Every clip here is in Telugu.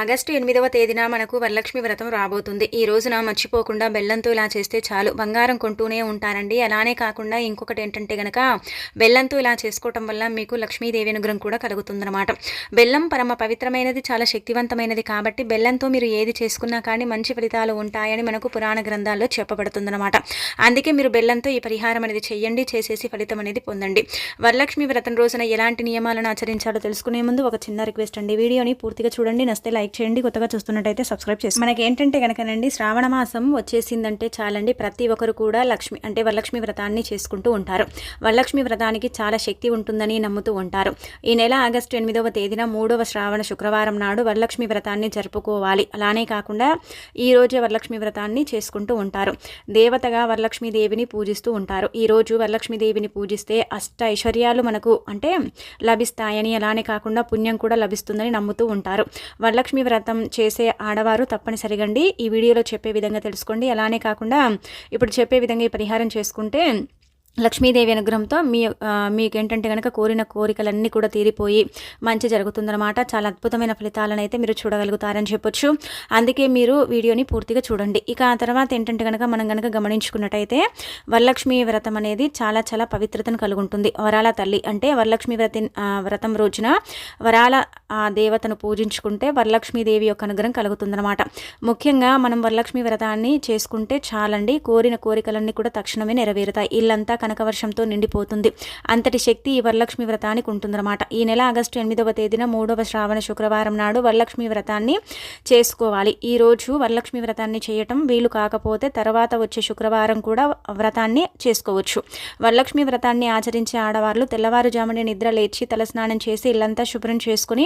ఆగస్టు ఎనిమిదవ తేదీన మనకు వరలక్ష్మి వ్రతం రాబోతుంది. ఈ రోజున మర్చిపోకుండా బెల్లంతో ఇలా చేస్తే చాలు. బంగారం కొంటూనే ఉంటారండి అలానే కాకుండా ఇంకొకటి ఏంటంటే గనక బెల్లంతో ఇలా చేసుకోవటం వల్ల మీకు లక్ష్మీదేవి అనుగ్రహం కూడా కలుగుతుందన్నమాట. బెల్లం పరమ పవిత్రమైనది చాలా శక్తివంతమైనది కాబట్టి బెల్లంతో మీరు ఏది చేసుకున్నా కానీ మంచి ఫలితాలు ఉంటాయని మనకు పురాణ గ్రంథాల్లో చెప్పబడుతుందన్నమాట. అందుకే మీరు బెల్లంతో ఈ పరిహారం అనేది చెయ్యండి చేసేసి ఫలితం అనేది పొందండి. వరలక్ష్మి వ్రతం రోజున ఎలాంటి నియమాలను ఆచరించాలో తెలుసుకునే ముందు ఒక చిన్న రిక్వెస్ట్ అండి. వీడియోని పూర్తిగా చూడండి. నస్తే లైక్ చేయండి కొత్తగా చూస్తున్నట్టయితే సబ్స్క్రైబ్ చేసి మనకి ఏంటంటే కనుకనండి శ్రావణ మాసం వచ్చేసిందంటే చాలండి ప్రతి ఒక్కరు కూడా లక్ష్మి అంటే వరలక్ష్మి వ్రతాన్ని చేసుకుంటూ ఉంటారు. వరలక్ష్మి వ్రతానికి చాలా శక్తి ఉంటుందని నమ్ముతూ ఉంటారు. ఈ నెల ఆగస్టు ఎనిమిదవ తేదీన మూడవ శ్రావణ శుక్రవారం నాడు వరలక్ష్మి వ్రతాన్ని జరుపుకోవాలి. అలానే కాకుండా ఈ రోజే వరలక్ష్మి వ్రతాన్ని చేసుకుంటూ ఉంటారు. దేవతగా వరలక్ష్మి దేవిని పూజిస్తూ ఉంటారు. ఈ రోజు వరలక్ష్మి దేవిని పూజిస్తే అష్ట ఐశ్వర్యాలు మనకు అంటే లభిస్తాయని అలానే కాకుండా పుణ్యం కూడా లభిస్తుందని నమ్ముతూ ఉంటారు. వరలక్ష్మి వ్రతం చేసే ఆడవారు తప్పనిసరిగండి ఈ వీడియోలో చెప్పే విధంగా తెలుసుకోండి. అలానే కాకుండా ఇప్పుడు చెప్పే విధంగా ఈ పరిహారం చేసుకుంటే లక్ష్మీదేవి అనుగ్రహంతో మీ మీకు ఏంటంటే కనుక కోరిన కోరికలన్నీ కూడా తీరిపోయి మంచి జరుగుతుందన్నమాట. చాలా అద్భుతమైన ఫలితాలను అయితే మీరు చూడగలుగుతారని చెప్పొచ్చు. అందుకే మీరు వీడియోని పూర్తిగా చూడండి. ఇక ఆ తర్వాత ఏంటంటే కనుక మనం కనుక గమనించుకున్నట్టయితే వరలక్ష్మి వ్రతం అనేది చాలా చాలా పవిత్రతను కలుగుంటుంది. వరాల తల్లి అంటే వరలక్ష్మి వ్రతి వ్రతం రోజున వరాల ఆ దేవతను పూజించుకుంటే వరలక్ష్మీదేవి యొక్క అనుగ్రహం కలుగుతుందన్నమాట. ముఖ్యంగా మనం వరలక్ష్మి వ్రతాన్ని చేసుకుంటే చాలండి కోరిన కోరికలన్నీ కూడా తక్షణమే నెరవేరుతాయి. ఇల్లంతా కనకవర్షంతో నిండిపోతుంది. అంతటి శక్తి ఈ వరలక్ష్మి వ్రతానికి ఉంటుందన్నమాట. ఈ నెల ఆగస్టు ఎనిమిదవ తేదీన మూడవ శ్రావణ శుక్రవారం నాడు వరలక్ష్మి వ్రతాన్ని చేసుకోవాలి. ఈ రోజు వరలక్ష్మి వ్రతాన్ని చేయటం వీలు కాకపోతే తర్వాత వచ్చే శుక్రవారం కూడా వ్రతాన్ని చేసుకోవచ్చు. వరలక్ష్మి వ్రతాన్ని ఆచరించే ఆడవాళ్ళు తెల్లవారుజామునే నిద్ర లేచి తలస్నానం చేసి ఇల్లంతా శుభ్రం చేసుకుని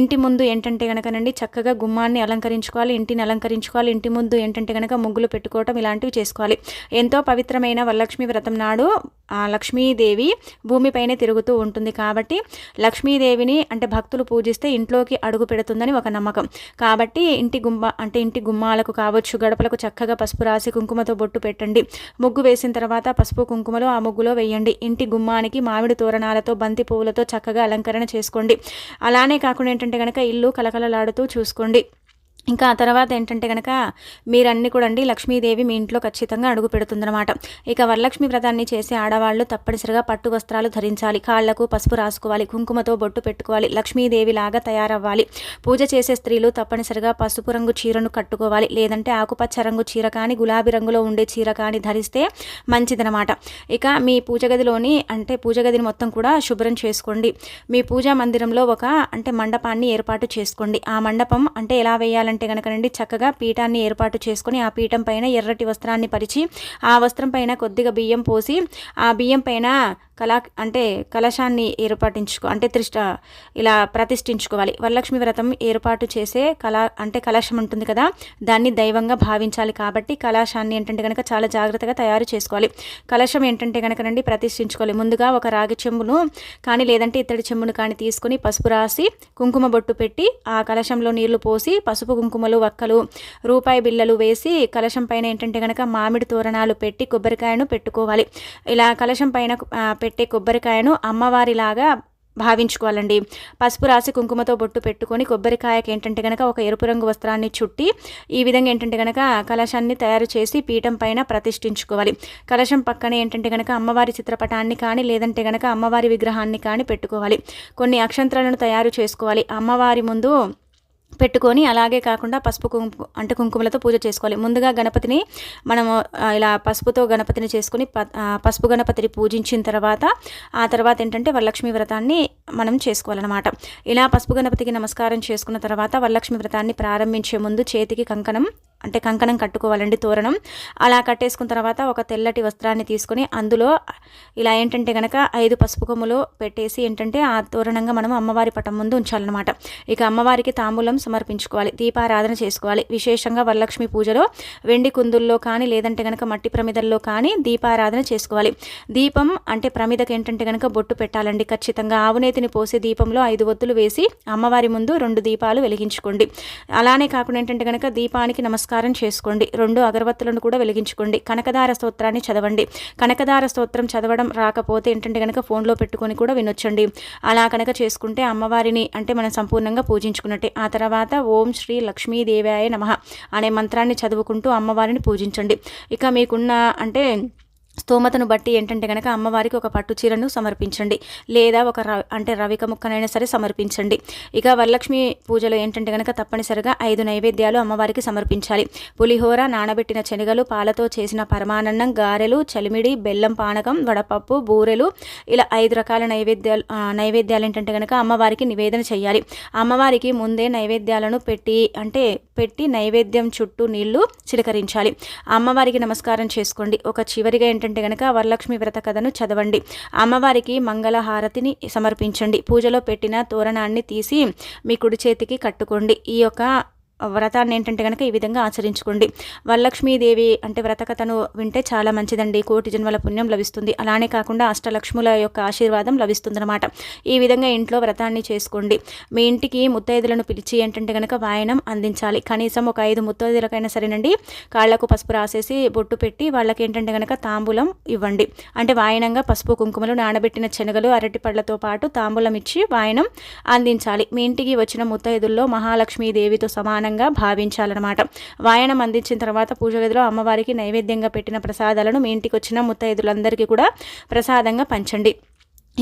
ఇంటి ముందు ఏంటంటే కనుకనండి చక్కగా గుమ్మాన్ని అలంకరించుకోవాలి ఇంటిని అలంకరించుకోవాలి ఇంటి ముందు ఏంటంటే కనుక ముగ్గులు పెట్టుకోవటం ఇలాంటివి చేసుకోవాలి. ఎంతో పవిత్రమైన వరలక్ష్మి వ్రతం నాడు నాడు లక్ష్మీదేవి భూమిపైనే తిరుగుతూ ఉంటుంది కాబట్టి లక్ష్మీదేవిని అంటే భక్తులు పూజిస్తే ఇంట్లోకి అడుగు పెడుతుందని ఒక నమ్మకం. కాబట్టి ఇంటి గుమ్మ అంటే ఇంటి గుమ్మాలకు కావచ్చు గడపలకు చక్కగా పసుపు రాసి కుంకుమతో బొట్టు పెట్టండి. ముగ్గు వేసిన తర్వాత పసుపు కుంకుమలు ఆ ముగ్గులో వేయండి. ఇంటి గుమ్మానికి మామిడి తోరణాలతో బంతి పువ్వులతో చక్కగా అలంకరణ చేసుకోండి. అలానే కాకుండా ఏంటంటే కనుక ఇల్లు కలకలలాడుతూ చూసుకోండి. ఇంకా ఆ తర్వాత ఏంటంటే కనుక మీరన్నీ కూడా అండి లక్ష్మీదేవి మీ ఇంట్లో ఖచ్చితంగా అడుగు పెడుతుందన్నమాట. ఇక వరలక్ష్మి వ్రతాన్ని చేసే ఆడవాళ్ళు తప్పనిసరిగా పట్టు వస్త్రాలు ధరించాలి. కాళ్ళకు పసుపు రాసుకోవాలి. కుంకుమతో బొట్టు పెట్టుకోవాలి. లక్ష్మీదేవి లాగా తయారవ్వాలి. పూజ చేసే స్త్రీలు తప్పనిసరిగా పసుపు రంగు చీరను కట్టుకోవాలి. లేదంటే ఆకుపచ్చ రంగు చీర కానీ గులాబీ రంగులో ఉండే చీర కానీ ధరిస్తే మంచిదనమాట ఇక మీ పూజ గదిలోని అంటే పూజ గదిని మొత్తం కూడా శుభ్రం చేసుకోండి. మీ పూజా మందిరంలో ఒక అంటే మండపాన్ని ఏర్పాటు చేసుకోండి. ఆ మండపం అంటే ఎలా వేయాలి చేయాలంటే కనుకనండి చక్కగా పీఠాన్ని ఏర్పాటు చేసుకొని ఆ పీఠం పైన ఎర్రటి వస్త్రాన్ని పరిచి ఆ వస్త్రం పైన కొద్దిగా బియ్యం పోసి ఆ బియ్యం పైన కళా అంటే కలశాన్ని ఏర్పాటించుకో అంటే త్రిష్ట ఇలా ప్రతిష్ఠించుకోవాలి. వరలక్ష్మి వ్రతం ఏర్పాటు చేసే కళా అంటే కలశం ఉంటుంది కదా దాన్ని దైవంగా భావించాలి కాబట్టి కలశాన్ని ఏంటంటే కనుక చాలా జాగ్రత్తగా తయారు చేసుకోవాలి. కలశం ఏంటంటే కనుకనండి ప్రతిష్ఠించుకోవాలి. ముందుగా ఒక రాగి చెంబును కానీ లేదంటే ఇత్తడి చెంబును కానీ తీసుకొని పసుపు రాసి కుంకుమ బొట్టు పెట్టి ఆ కలశంలో నీళ్ళు పోసి పసుపు కుంకుమలు వక్కలు రూపాయి బిళ్ళలు వేసి కలశం పైన ఏంటంటే కనుక మామిడి తోరణాలు పెట్టి కొబ్బరికాయను పెట్టుకోవాలి. ఇలా కలశం పైన పెట్టే కొబ్బరికాయను అమ్మవారిలాగా భావించుకోవాలండి. పసుపు రాసి కుంకుమతో బొట్టు పెట్టుకొని కొబ్బరికాయకి ఏంటంటే కనుక ఒక ఎరుపు రంగు వస్త్రాన్ని చుట్టి ఈ విధంగా ఏంటంటే కనుక కలశాన్ని తయారు చేసి పీఠం పైన ప్రతిష్ఠించుకోవాలి. కలశం పక్కనే ఏంటంటే కనుక అమ్మవారి చిత్రపటాన్ని కానీ లేదంటే కనుక అమ్మవారి విగ్రహాన్ని కానీ పెట్టుకోవాలి. కొన్ని అక్షంత్రాలను తయారు చేసుకోవాలి. అమ్మవారి ముందు పెట్టుకొని అలాగే కాకుండా పసుపు కుంకు అంటే కుంకుమలతో పూజ చేసుకోవాలి. ముందుగా గణపతిని మనము ఇలా పసుపుతో గణపతిని చేసుకుని పసుపు గణపతిని పూజించిన తర్వాత ఆ తర్వాత ఏంటంటే వరలక్ష్మి వ్రతాన్ని మనం చేసుకోవాలన్నమాట. ఇలా పసుపు గణపతికి నమస్కారం చేసుకున్న తర్వాత వరలక్ష్మి వ్రతాన్ని ప్రారంభించే ముందు చేతికి కంకణం అంటే కంకణం కట్టుకోవాలండి తోరణం. అలా కట్టేసుకున్న తర్వాత ఒక తెల్లటి వస్త్రాన్ని తీసుకొని అందులో ఇలా ఏంటంటే కనుక ఐదు పసుపు కొమ్ములు పెట్టేసి ఏంటంటే ఆ తోరణంగా మనం అమ్మవారి పటం ముందు ఉంచాలన్నమాట. ఇక అమ్మవారికి తాంబూలం సమర్పించుకోవాలి దీపారాధన చేసుకోవాలి. విశేషంగా వరలక్ష్మి పూజలో వెండి కుందుల్లో కానీ లేదంటే కనుక మట్టి ప్రమిదల్లో కానీ దీపారాధన చేసుకోవాలి. దీపం అంటే ప్రమిదకి ఏంటంటే కనుక బొట్టు పెట్టాలండి. ఖచ్చితంగా ఆవునేతిని పోసి దీపంలో ఐదు ఒత్తులు వేసి అమ్మవారి ముందు రెండు దీపాలు వెలిగించుకోండి. అలానే కాకుండా ఏంటంటే కనుక దీపానికి నమస్కారం నమస్కారం చేసుకోండి. రెండు అగరబత్తులను కూడా వెలిగించుకోండి. కనకదార స్తోత్రాన్ని చదవండి. కనకదార స్తోత్రం చదవడం రాకపోతే ఏంటంటే కనుక ఫోన్లో పెట్టుకొని కూడా వినొచ్చండి. అలా కనుక చేసుకుంటే అమ్మవారిని అంటే మనం సంపూర్ణంగా పూజించుకున్నట్టే. ఆ తర్వాత ఓం శ్రీ లక్ష్మీదేవాయ నమ అనే మంత్రాన్ని చదువుకుంటూ అమ్మవారిని పూజించండి. ఇక మీకున్న అంటే స్తోమతను బట్టి ఏంటంటే కనుక అమ్మవారికి ఒక పట్టు చీరను సమర్పించండి. లేదా ఒక ర అంటే రవిక ముక్కనైనా సరే సమర్పించండి. ఇక వరలక్ష్మి పూజలో ఏంటంటే కనుక తప్పనిసరిగా ఐదు నైవేద్యాలు అమ్మవారికి సమర్పించాలి. పులిహోర నానబెట్టిన శనగలు పాలతో చేసిన పరమానందం గారెలు చలిమిడి బెల్లం పానకం వడపప్పు బూరెలు ఇలా ఐదు రకాల నైవేద్యాలు నైవేద్యాలు ఏంటంటే కనుక అమ్మవారికి నివేదన చేయాలి. అమ్మవారికి ముందే నైవేద్యాలను పెట్టి అంటే పెట్టి నైవేద్యం చుట్టూ నీళ్ళు చిలకరించాలి. అమ్మవారికి నమస్కారం చేసుకోండి. ఒక చివరిగా ఏంటంటే కనుక వరలక్ష్మి వ్రత కథను చదవండి. అమ్మవారికి మంగళ హారతిని సమర్పించండి. పూజలో పెట్టిన తోరణాన్ని తీసి మీ కుడి చేతికి కట్టుకోండి. ఈ యొక్క వ్రతాన్ని ఏంటంటే కనుక ఈ విధంగా ఆచరించుకోండి. వరలక్ష్మీదేవి అంటే వ్రతకథను వింటే చాలా మంచిదండి. కోటి జన్మల పుణ్యం లభిస్తుంది. అలానే కాకుండా అష్టలక్ష్ముల యొక్క ఆశీర్వాదం లభిస్తుందన్నమాట. ఈ విధంగా ఇంట్లో వ్రతాన్ని చేసుకోండి. మీ ఇంటికి ముత్తైదులను పిలిచి ఏంటంటే కనుక వాయనం అందించాలి. కనీసం ఒక ఐదు ముత్తైదులకైనా సరేనండి. కాళ్ళకు పసుపు రాసేసి బొట్టు పెట్టి వాళ్ళకి ఏంటంటే కనుక తాంబూలం ఇవ్వండి. అంటే వాయనంగా పసుపు కుంకుమలు నానబెట్టిన శనగలు అరటి పళ్ళతో పాటు తాంబూలం ఇచ్చి వాయనం అందించాలి. మీ ఇంటికి వచ్చిన ముత్తైదుల్లో మహాలక్ష్మీదేవితో సమానంగా ప్రసాదంగా భావించాలన్నమాట. వాయనం అందించిన తర్వాత పూజ గదిలో అమ్మవారికి నైవేద్యంగా పెట్టిన ప్రసాదాలను మీ ఇంటికి వచ్చిన ముత్తైదులందరికీ కూడా ప్రసాదంగా పంచండి.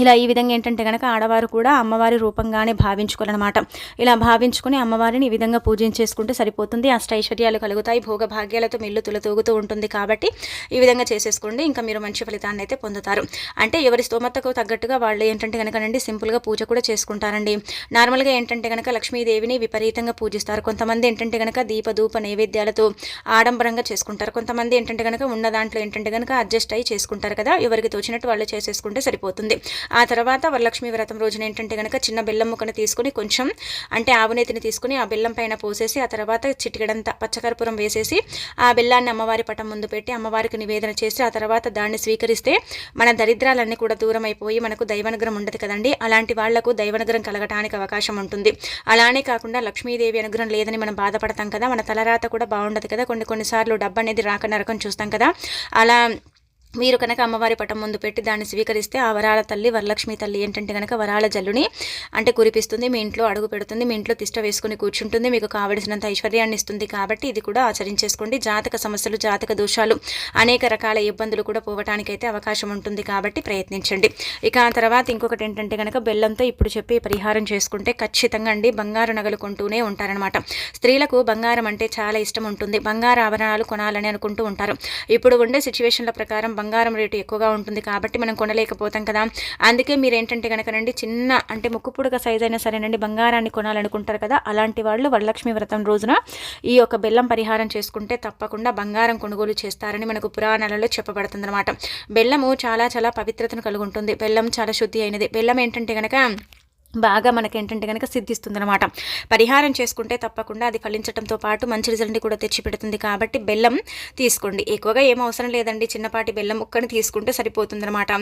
ఇలా ఈ విధంగా ఏంటంటే కనుక ఆడవారు కూడా అమ్మవారి రూపంగానే భావించుకోవాలన్నమాట. ఇలా భావించుకుని అమ్మవారిని ఈ విధంగా పూజించేసుకుంటే సరిపోతుంది. అష్టైశ్వర్యాలు కలుగుతాయి. భోగ భాగ్యాలతో మిల్లు తులతూగుతూ ఉంటుంది కాబట్టి ఈ విధంగా చేసేసుకోండి. ఇంకా మీరు మంచి ఫలితాన్ని అయితే పొందుతారు. అంటే ఎవరి స్తోమతకు తగ్గట్టుగా వాళ్ళు ఏంటంటే కనుకనండి సింపుల్గా పూజ కూడా చేసుకుంటారండి. నార్మల్గా ఏంటంటే కనుక లక్ష్మీదేవిని విపరీతంగా పూజిస్తారు. కొంతమంది ఏంటంటే కనుక దీపధూప నైవేద్యాలతో ఆడంబరంగా చేసుకుంటారు. కొంతమంది ఏంటంటే కనుక ఉన్న దాంట్లో ఏంటంటే కనుక అడ్జస్ట్ అయ్యి చేసుకుంటారు కదా. ఎవరికి తోచినట్టు వాళ్ళు చేసేసుకుంటే సరిపోతుంది. ఆ తర్వాత వరలక్ష్మి వ్రతం రోజున ఏంటంటే కనుక చిన్న బెల్లం ముక్కను తీసుకుని కొంచెం అంటే ఆవునేతిని తీసుకుని ఆ బెల్లం పైన పోసేసి ఆ తర్వాత చిటికడంతా పచ్చకర్పూరం వేసేసి ఆ బెల్లాన్ని అమ్మవారి పటం ముందు పెట్టి అమ్మవారికి నివేదన చేసి ఆ తర్వాత దాన్ని స్వీకరిస్తే మన దరిద్రాలన్నీ కూడా దూరం అయిపోయి మనకు దైవనుగ్రహం ఉండదు కదండి. అలాంటి వాళ్ళకు దైవనుగ్రహం కలగటానికి అవకాశం ఉంటుంది. అలానే కాకుండా లక్ష్మీదేవి అనుగ్రహం లేదని మనం బాధపడతాం కదా మన తలరాత కూడా బాగుండదు కదా. కొన్ని కొన్నిసార్లు డబ్బు అనేది రాక నరకం చూస్తాం కదా. అలా మీరు కనుక అమ్మవారి పటం ముందు పెట్టి దాన్ని స్వీకరిస్తే ఆ వరాల తల్లి వరలక్ష్మి తల్లి ఏంటంటే కనుక వరాల జల్లుని అంటే కురిపిస్తుంది మీ ఇంట్లో అడుగు పెడుతుంది మీ ఇంట్లో తిష్ట వేసుకుని కూర్చుంటుంది మీకు కావలసినంత ఐశ్వర్యాన్ని ఇస్తుంది కాబట్టి ఇది కూడా ఆచరించేసుకోండి. జాతక సమస్యలు జాతక దోషాలు అనేక రకాల ఇబ్బందులు కూడా పోవటానికి అయితే అవకాశం ఉంటుంది కాబట్టి ప్రయత్నించండి. ఇక ఆ తర్వాత ఇంకొకటి ఏంటంటే కనుక బెల్లంతో ఇప్పుడు చెప్పి పరిహారం చేసుకుంటే ఖచ్చితంగా అండి బంగారు నగలు కొంటూనే ఉంటారనమాట స్త్రీలకు బంగారం అంటే చాలా ఇష్టం ఉంటుంది. బంగారు ఆభరణాలు కొనాలని అనుకుంటూ ఉంటారు. ఇప్పుడు ఉండే సిచ్యువేషన్ల ప్రకారం బంగారం రేటు ఎక్కువగా ఉంటుంది కాబట్టి మనం కొనలేకపోతాం కదా. అందుకే మీరు ఏంటంటే కనుకనండి చిన్న అంటే ముక్కు పుడక సైజ్ అయినా సరేనండి బంగారాన్ని కొనాలనుకుంటారు కదా అలాంటి వాళ్ళు వరలక్ష్మి వ్రతం రోజున ఈ యొక్క బెల్లం పరిహారం చేసుకుంటే తప్పకుండా బంగారం కొనుగోలు చేస్తారని మనకు పురాణాలలో చెప్పబడుతుంది అనమాట బెల్లము చాలా చాలా పవిత్రతను కలిగి ఉంటుంది బెల్లం చాలా శుద్ధి అయినది. బెల్లం ఏంటంటే కనుక బాగా మనకి ఏంటంటే కనుక సిద్ధిస్తుందనమాట పరిహారం చేసుకుంటే తప్పకుండా అది ఫలించడంతో పాటు మంచి రిజల్ట్ని కూడా తెచ్చిపెడుతుంది కాబట్టి బెల్లం తీసుకోండి. ఎక్కువగా ఏం అవసరం లేదండి. చిన్నపాటి బెల్లం ముక్కని తీసుకుంటే సరిపోతుందనమాట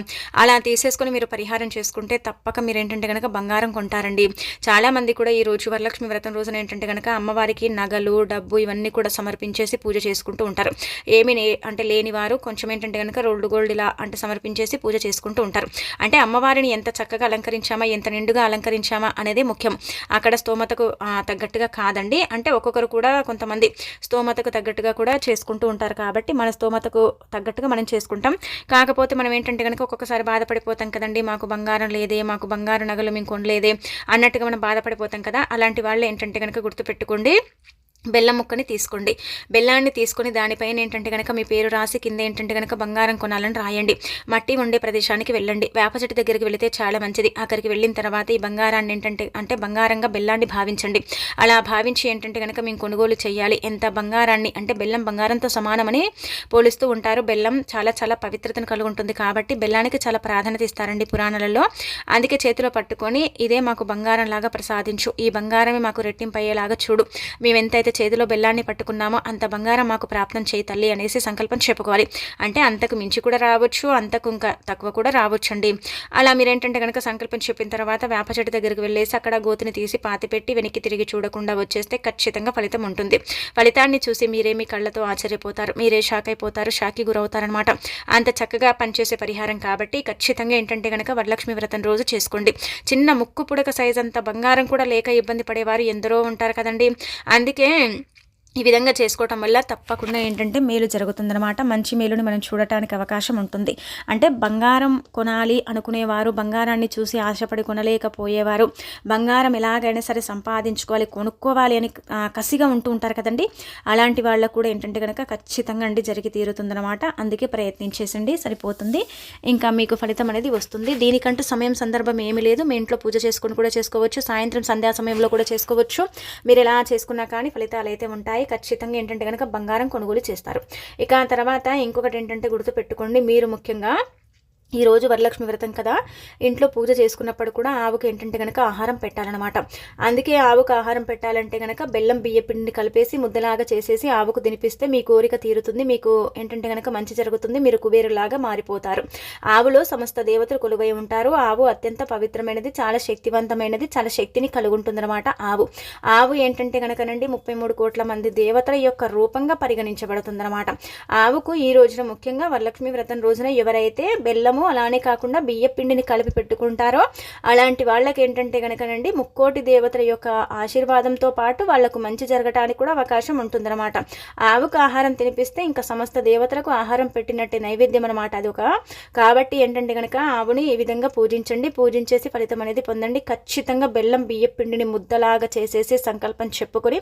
అలా తీసేసుకొని మీరు పరిహారం చేసుకుంటే తప్పక మీరు ఏంటంటే కనుక బంగారం కొంటారండి. చాలామంది కూడా ఈ రోజు వరలక్ష్మి వ్రతం రోజున ఏంటంటే కనుక అమ్మవారికి నగలు డబ్బు ఇవన్నీ కూడా సమర్పించేసి పూజ చేసుకుంటూ ఉంటారు. ఏమి అంటే లేని వారు కొంచెం ఏంటంటే కనుక రోల్డ్ గోల్డ్ ఇలా అంటే సమర్పించేసి పూజ చేసుకుంటూ ఉంటారు. అంటే అమ్మవారిని ఎంత చక్కగా అలంకరించామా ఎంత నిండుగా అలంకరించామా అనేది ముఖ్యం. అక్కడ స్తోమతకు తగ్గట్టుగా కాదండి. అంటే ఒక్కొక్కరు కూడా కొంతమంది స్తోమతకు తగ్గట్టుగా కూడా చేసుకుంటూ ఉంటారు కాబట్టి మన స్తోమతకు తగ్గట్టుగా మనం చేసుకుంటాం. కాకపోతే మనం ఏంటంటే కనుక ఒక్కొక్కసారి బాధపడిపోతాం కదండి. మాకు బంగారం లేదే మాకు బంగారు నగలు మేము కొనలేదే అన్నట్టుగా మనం బాధపడిపోతాం కదా. అలాంటి వాళ్ళు ఏంటంటే కనుక గుర్తుపెట్టుకోండి. బెల్లం ముక్కని తీసుకోండి. బెల్లాన్ని తీసుకొని దానిపైన ఏంటంటే కనుక మీ పేరు రాసి కింద ఏంటంటే కనుక బంగారం కొనాలని రాయండి. మట్టి ఉండే ప్రదేశానికి వెళ్ళండి. వేప చెట్టు దగ్గరికి వెళితే చాలా మంచిది. అక్కడికి వెళ్ళిన తర్వాత ఈ బంగారాన్ని ఏంటంటే అంటే బంగారంగా బెల్లాన్ని భావించండి. అలా భావించి ఏంటంటే కనుక మేము కొనుగోలు చేయాలి. ఎంత బంగారాన్ని అంటే బెల్లం బంగారంతో సమానమని పోలిస్తూ ఉంటారు. బెల్లం చాలా చాలా పవిత్రతను కలిగి ఉంటుంది కాబట్టి బెల్లానికి చాలా ప్రాధాన్యత ఇస్తారండి పురాణాలలో. అందుకే చేతిలో పట్టుకొని ఇదే మాకు బంగారం లాగా ప్రసాదించు. ఈ బంగారమే మాకు రెట్టింపు అయ్యేలాగా చూడు. మేము ఎంతైతే చేతిలో బెల్లాన్ని పట్టుకున్నామో అంత బంగారం మాకు ప్రాప్తం చేయి తల్లి అనేసి సంకల్పం చెప్పుకోవాలి. అంటే అంతకు మించి కూడా రావచ్చు అంతకు ఇంకా తక్కువ కూడా రావచ్చు అండి అలా మీరేంటంటే కనుక సంకల్పం చెప్పిన తర్వాత వేప చెట్టు దగ్గరికి వెళ్ళేసి అక్కడ గోతిని తీసి పాతిపెట్టి వెనక్కి తిరిగి చూడకుండా వచ్చేస్తే ఖచ్చితంగా ఫలితం ఉంటుంది. ఫలితాన్ని చూసి మీరేమి కళ్ళతో ఆశ్చర్యపోతారు మీరే షాక్ అయిపోతారు షాకి గురవుతారనమాట అంత చక్కగా పనిచేసే పరిహారం కాబట్టి ఖచ్చితంగా ఏంటంటే కనుక వరలక్ష్మి వ్రతం రోజు చేసుకోండి. చిన్న ముక్కు పుడక సైజ్ అంత బంగారం కూడా లేక ఇబ్బంది పడేవారు ఎందరో ఉంటారు కదండి. అందుకే again. ఈ విధంగా చేసుకోవటం వల్ల తప్పకుండా ఏంటంటే మేలు జరుగుతుందనమాట మంచి మేలుని మనం చూడటానికి అవకాశం ఉంటుంది. అంటే బంగారం కొనాలి అనుకునేవారు బంగారాన్ని చూసి ఆశపడి కొనలేకపోయేవారు బంగారం ఎలాగైనా సరే సంపాదించుకోవాలి కొనుక్కోవాలి అని కసిగా ఉంటూ ఉంటారు కదండి. అలాంటి వాళ్ళకు కూడా ఏంటంటే కనుక ఖచ్చితంగా అండి జరిగి తీరుతుందనమాట అందుకే ప్రయత్నించేసండి సరిపోతుంది. ఇంకా మీకు ఫలితం అనేది వస్తుంది. దీనికంటూ సమయం సందర్భం ఏమీ లేదు. మీ ఇంట్లో పూజ చేసుకుని కూడా చేసుకోవచ్చు. సాయంత్రం సంధ్యా సమయంలో కూడా చేసుకోవచ్చు. మీరు ఎలా చేసుకున్నా కానీ ఫలితాలు అయితే ఉంటాయి. ఖచ్చితంగా ఏంటంటే కనుక బంగారం కొనుగోలు చేస్తారు. ఇక తర్వాత ఇంకొకటి ఏంటంటే గుర్తుపెట్టుకోండి మీరు ముఖ్యంగా ఈరోజు వరలక్ష్మి వ్రతం కదా. ఇంట్లో పూజ చేసుకున్నప్పుడు కూడా ఆవుకు ఏంటంటే కనుక ఆహారం పెట్టాలన్నమాట. అందుకే ఆవుకు ఆహారం పెట్టాలంటే కనుక బెల్లం బియ్య పిండిని కలిపేసి ముద్దలాగా చేసేసి ఆవుకు తినిపిస్తే మీ కోరిక తీరుతుంది. మీకు ఏంటంటే కనుక మంచి జరుగుతుంది. మీరు కుబేరులాగా మారిపోతారు. ఆవులో సమస్త దేవతలు కొలువై ఉంటారు. ఆవు అత్యంత పవిత్రమైనది చాలా శక్తివంతమైనది చాలా శక్తిని కలుగుంటుందన్నమాట ఆవు. ఆవు ఏంటంటే కనుకనండి ముప్పై మూడు కోట్ల మంది దేవతల యొక్క రూపంగా పరిగణించబడుతుందన్నమాట. ఆవుకు ఈ రోజున ముఖ్యంగా వరలక్ష్మి వ్రతం రోజున ఎవరైతే బెల్లం బెల్లము అలానే కాకుండా బియ్య పిండిని కలిపి పెట్టుకుంటారో. అలాంటి వాళ్ళకి ఏంటంటే కనుకనండి ముక్కోటి దేవతల యొక్క ఆశీర్వాదంతో పాటు వాళ్ళకు మంచి జరగటానికి కూడా అవకాశం ఉంటుందన్నమాట. ఆవుకు ఆహారం తినిపిస్తే ఇంకా సమస్త దేవతలకు ఆహారం పెట్టినట్టే నైవేద్యం అనమాట అది ఒక కాబట్టి ఏంటంటే కనుక ఆవుని ఈ విధంగా పూజించండి. పూజించేసి ఫలితం అనేది పొందండి. ఖచ్చితంగా బెల్లం బియ్య పిండిని ముద్దలాగా చేసేసి సంకల్పం చెప్పుకొని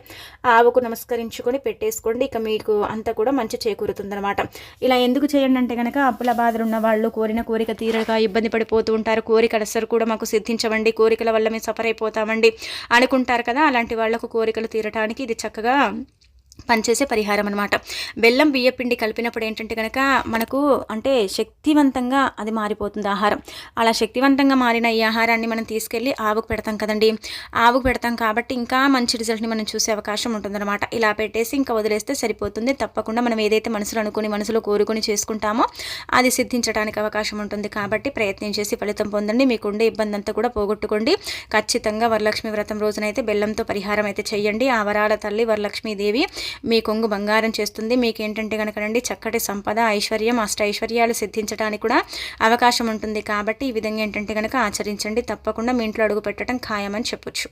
ఆవుకు నమస్కరించుకొని పెట్టేసుకోండి. ఇక మీకు అంతా కూడా మంచి చేకూరుతుందనమాట ఇలా ఎందుకు చేయండి అంటే కనుక అప్పుల బాధలు ఉన్న వాళ్ళు కోరిన కోరిక తీరగా ఇబ్బంది పడిపోతూ ఉంటారు. కోరికలు అసలు కూడా మాకు సిద్ధించవండి. కోరికల వల్ల మేము సఫర్ అయిపోతామండి అనుకుంటారు కదా అలాంటి వాళ్ళకు కోరికలు తీరటానికి ఇది చక్కగా పనిచేసే పరిహారం అనమాట బెల్లం బియ్యపిండి కలిపినప్పుడు ఏంటంటే కనుక మనకు అంటే శక్తివంతంగా అది మారిపోతుంది ఆహారం. అలా శక్తివంతంగా మారిన ఈ ఆహారాన్ని మనం తీసుకెళ్ళి ఆవుకు పెడతాం కదండి. ఆవుకు పెడతాం కాబట్టి ఇంకా మంచి రిజల్ట్ని మనం చూసే అవకాశం ఉంటుందన్నమాట. ఇలా పెట్టేసి ఇంకా వదిలేస్తే సరిపోతుంది. తప్పకుండా మనం ఏదైతే మనసులో అనుకుని మనసులో కోరుకుని చేసుకుంటామో అది సిద్ధించడానికి అవకాశం ఉంటుంది. కాబట్టి ప్రయత్నం చేసి ఫలితం పొందండి. మీకు ఉండే ఇబ్బంది అంతా కూడా పోగొట్టుకోండి. ఖచ్చితంగా వరలక్ష్మి వ్రతం రోజునైతే బెల్లంతో పరిహారం అయితే చేయండి ఆ వరాల తల్లి వరలక్ష్మీదేవి మీ కొంగు బంగారం చేస్తుంది. మీకు ఏంటంటే కనుక రండి చక్కటి సంపద ఐశ్వర్యం అష్ట ఐశ్వర్యాలు సిద్ధించడానికి కూడా అవకాశం ఉంటుంది. కాబట్టి ఈ విధంగా ఏంటంటే కనుక ఆచరించండి. తప్పకుండా మీ ఇంట్లో అడుగు పెట్టడం ఖాయమని చెప్పొచ్చు.